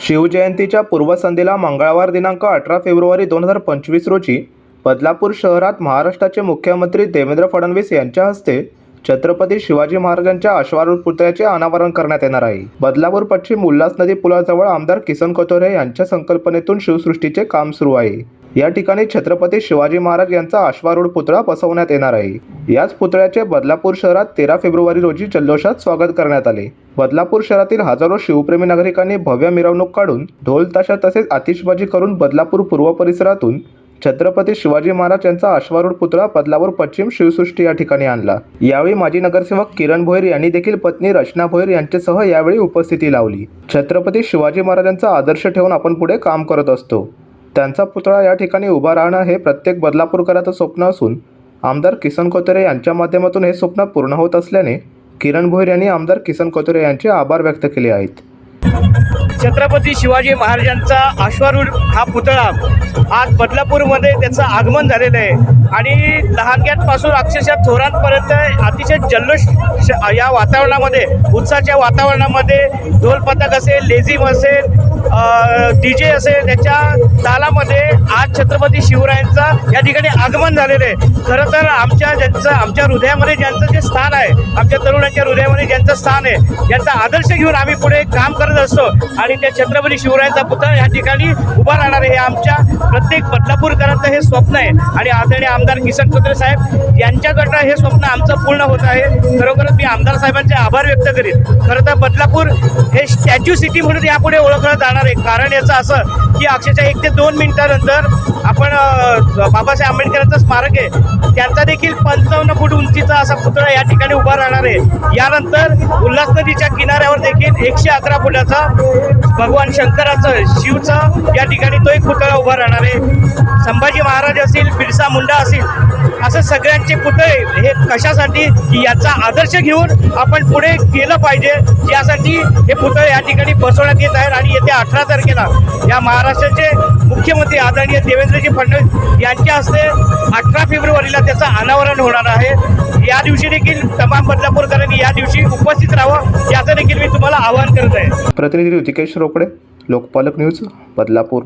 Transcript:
शिवजयंतीच्या पूर्वसंध्येला मंगळवार दिनांक अठरा फेब्रुवारी दोन हजार पंचवीस रोजी बदलापूर शहरात महाराष्ट्राचे मुख्यमंत्री देवेंद्र फडणवीस यांच्या हस्ते छत्रपती शिवाजी महाराजांच्या अश्वारूढ पुतळ्याचे अनावरण करण्यात येणार आहे. बदलापूर पश्चिम उल्हास नदी पुलाजवळ आमदार किसन कथोरे यांच्या संकल्पनेतून शिवसृष्टीचे काम सुरू आहे. या ठिकाणी छत्रपती शिवाजी महाराज यांचा अश्वारूढ पुतळा बसवण्यात येणार आहे. याच पुतळ्याचे बदलापूर शहरात तेरा फेब्रुवारी रोजी जल्लोषात स्वागत करण्यात आले. बदलापूर शहरातील हजारो शिवप्रेमी नागरिकांनी भव्य मिरवणूक काढून ढोल ताशा तसेच आतिषबाजी करून बदलापूर पूर्व परिसरातून छत्रपती शिवाजी महाराज यांचा अश्वारूढ पुतळा बदलापूर पश्चिम शिवसृष्टी या ठिकाणी आणला. यावेळी माजी नगरसेवक किरण भोईर यांनी देखील पत्नी रचना भोईर यांच्यासह यावेळी उपस्थिती लावली. छत्रपती शिवाजी महाराजांचा आदर्श ठेवून आपण पुढे काम करत असतो. त्यांचा पुतळा या ठिकाणी उभा राहणं हे प्रत्येक बदलापूरकराचं स्वप्न असून आमदार किसन कोतरे यांच्या माध्यमातून हे स्वप्न पूर्ण होत असल्याने किरण भोईर यांनी आमदार किसन कोतरे यांचे आभार व्यक्त केले आहेत. छत्रपती शिवाजी महाराजांचा अश्वारूढ हा पुतळा आज बदलापूरमध्ये त्याचं आगमन झालेलं आहे. आणि लहानग्यांपासून अक्षरशः थोरांपर्यंत अतिशय जल्लोष श- या वातावरणामध्ये उत्साहाच्या वातावरणामध्ये ढोल पथक असेल लेझिम असेल डी जे असेल त्याच्या तालामध्ये आज छत्रपती शिवरायांचा या ठिकाणी आगमन झालेलं आहे. खरं तर आमच्या ज्यांचं आमच्या हृदयामध्ये ज्यांचं जे स्थान आहे आमच्या तरुणांच्या हृदयामध्ये ज्यांचं स्थान आहे ज्यांचा आदर्श घेऊन आम्ही पुढे काम करत असतो आणि त्या छत्रपती शिवरायांचा पुतळा या ठिकाणी उभा राहणार आहे. हे आमच्या प्रत्येक बदलापूरकरांचं हे स्वप्न आहे. आणि आदरणीय आमदार किसन कुत्रे साहेब यांच्याकडनं हे स्वप्न आमचं पूर्ण होत आहे. खरोखरच मी आमदार साहेबांचे आभार व्यक्त करीन. खरं तर बदलापूर हे स्टॅच्यू सिटी म्हणून यापुढे ओळखलं जाणार आहे. कारण याचं असं की अक्षरशः एक ते दोन मिनिटानंतर आपण बाबासाहेब आंबेडकरांचं स्मारक आहे. त्यांचा देखील पंचावन्न फूट उंचीचा असा पुतळा या ठिकाणी उभा राहणार आहे. यानंतर उल्हास नदीच्या किनाऱ्यावर देखील एकशे अकरा फुटाचा भगवान शंकराचं शिवचा या ठिकाणी तो एक पुतळा उभा राहणार आहे. संभाजी महाराज असतील बिरसा मुंडा असेल असं सगळ्यांचे पुतळे हे कशासाठी की याचा आदर्श घेऊन आपण पुढे गेलं पाहिजे. यासाठी हे पुतळे या ठिकाणी बसवण्यात येत आहेत आणि येत्या अठरा तारखेला या महाराष्ट्राचे मुख्यमंत्री आदरणीय देवेंद्रजी फडणवीस यांच्या हस्ते अठरा फेब्रुवारीला त्याचं अनावरण होणार आहे. या दिवशी देखील तमाम बदलापूरकरांनी या दिवशी उपस्थित राहावं याचं देखील मी तुम्हाला आवाहन करत आहे. प्रतिनिधी ऋतिकेश रोकडे लोकपालक न्यूज बदलापूर.